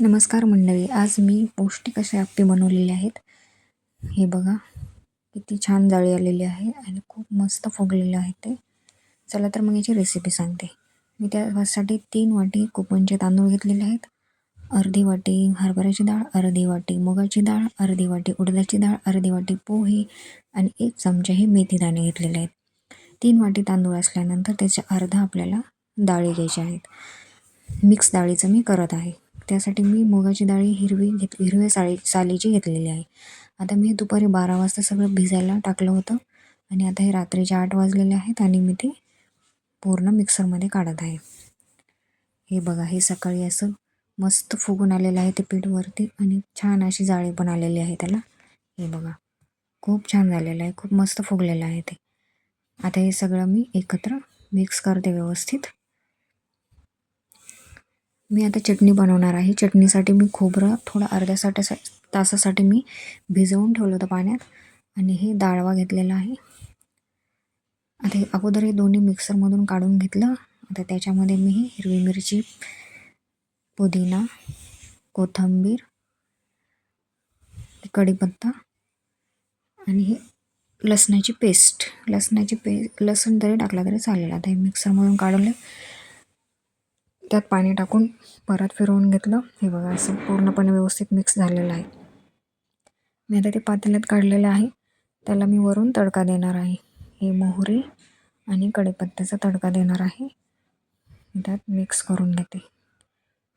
नमस्कार मंडळी आज मी पौष्टिक असे आप्पे बनवलेले आहेत. हे बघा किती छान जाळी आलेली आहे आणि खूप मस्त फुगलेले आहेत ते. चला तर मग याची रेसिपी सांगते. मी त्यासाठी तीन वाटी कुपनचे तांदूळ घेतलेले आहेत. अर्धी वाटी हरभऱ्याची डाळ अर्धी वाटी मुगाची डाळ अर्धी वाटी उडदाची डाळ अर्धी वाटी पोहे आणि एक चमचा हे मेथी दाणे घेतलेले आहेत. तीन वाटी तांदूळ असल्यानंतर त्याच्या अर्धा आपल्याला डाळी घ्यायच्या आहेत. मिक्स डाळीचं मी करत आहे. त्यासाठी मी मुगाची डाळी हिरवी घेत हिरव्या साळी सालीची घेतलेली आहे. आता मी दुपारी बारा वाजता सगळं भिजायला टाकलं होतं आणि आता हे रात्रीचे आठ वाजलेले आहेत आणि मी ते पूर्ण मिक्सरमध्ये काढत आहे. हे बघा हे सकाळी असं मस्त फुगून आलेलं आहे ते पीठवरती आणि छान अशी जाळी पण आलेली आहे त्याला. हे बघा खूप छान झालेलं आहे खूप मस्त फुगलेलं आहे ते. आता हे सगळं मी एकत्र मिक्स करते व्यवस्थित. मी आता चटणी बनवणार आहे. चटणीसाठी मी खोबरं थोडं अर्ध्या साठ्या तासासाठी मी भिजवून ठेवलं होतं पाण्यात आणि हे डाळवा घेतलेला आहे. आता हे अगोदर हे दोन्ही मिक्सरमधून काढून घेतलं. आता त्याच्यामध्ये मी हिरवी मिरची पुदिना कोथिंबीर कढीपत्ता आणि हे लसणाची पेस्ट. लसणाची पे लसूण जरी टाकला तरी चालेल. आता हे मिक्सरमधून काढून त्यात पाणी टाकून परत फिरवून घेतलं. हे बघा असं पूर्णपणे व्यवस्थित मिक्स झालेलं आहे. मी आता ते पातेल्यात काढलेलं आहे. त्याला मी वरून तडका देणार आहे. हे मोहरी आणि कडेपत्त्याचा तडका देणार आहे. त्यात मिक्स करून घेते.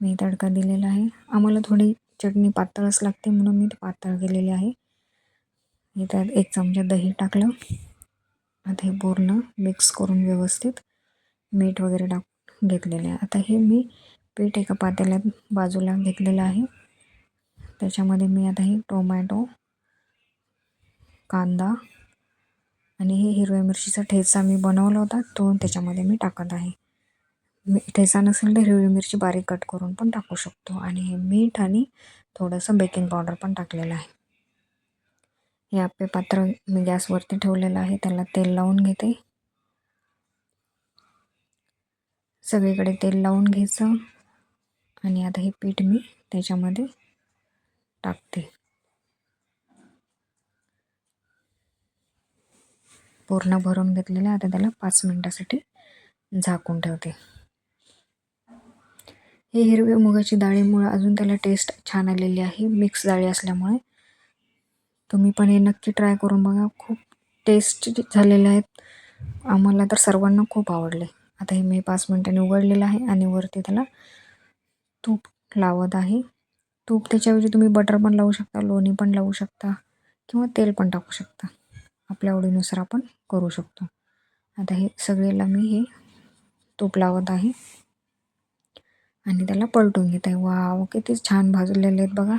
मी तडका दिलेला आहे. आम्हाला थोडी चटणी पातळच लागते म्हणून मी ते पातळ केलेली आहे. मी त्यात एक चमचा दही टाकलं. आता हे पूर्ण मिक्स करून व्यवस्थित मीठ वगैरे टाक घेतलेले आहे. आता हे मी पीठ एका पातेल्यात बाजूला घेतलेलं आहे. त्याच्यामध्ये मी आता हे टोमॅटो कांदा आणि हे हिरव्या मिरचीचा ठेचा मी बनवला होता. तो त्याच्यामध्ये मी टाकत आहे. मी ठेचा नसेल तर हिरवी मिरची बारीक कट करून पण टाकू शकतो. आणि हे मीठ आणि थोडंसं बेकिंग पावडर पण टाकलेलं आहे. हे आपे पात्र मी गॅसवरती ठेवलेलं आहे. त्याला तेल लावून घेते. सगळीकडे तेल लावून घ्यायचं. आणि आता हे पीठ मी त्याच्यामध्ये टाकते. पूर्ण भरून घेतलेलं आता त्याला पाच मिनटासाठी झाकून ठेवते. हे हिरव्या मुगाची डाळीमुळं अजून त्याला टेस्ट छान आलेली आहे. मिक्स डाळी असल्यामुळे. तुम्ही पण हे नक्की ट्राय करून बघा. खूप टेस्ट झालेले आहेत. आम्हाला तर सर्वांना खूप आवडले. आता हे मी पाच मिनटाने उघडलेलं आहे आणि वरती त्याला तूप लावत आहे. तूप त्याच्याऐवजी तुम्ही बटर पण लावू शकता लोणी पण लावू शकता किंवा तेल पण टाकू शकता. आपल्या आवडीनुसार आपण करू शकतो. आता हे सगळेला मी हे तूप लावत आहे. आणि त्याला पलटून घेत आहे. वाव किती छान भाजलेले आहेत बघा.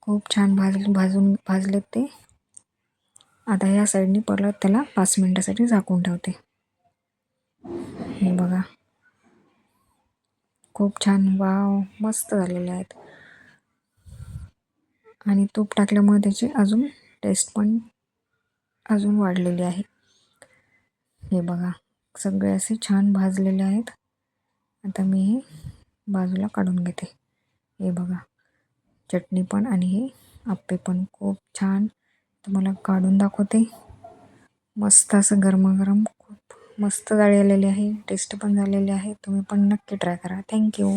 खूप छान भाज भाजून भाजलेत ते. आता ह्या साईडनी परत त्याला पाच मिनटासाठी झाकून ठेवते. हे बघा. खूप छान. वाव मस्त झालेले आहेत. आणि तूप टाकल्यामुळे त्याची अजून टेस्ट पण अजून वाढलेली आहे. हे बघा सगळे असे छान भाजलेले आहेत. आता मी हे बाजूला काढून घेते. हे बघा चटणी पण आणि हे आप्पे पण खूप छान. तुम्हाला काढून दाखवते. मस्त असं गरमागरम मस्त गाडी आलेली आहे. टेस्ट पण झालेली आहे. तुम्ही पण नक्की ट्राय करा. थँक्यू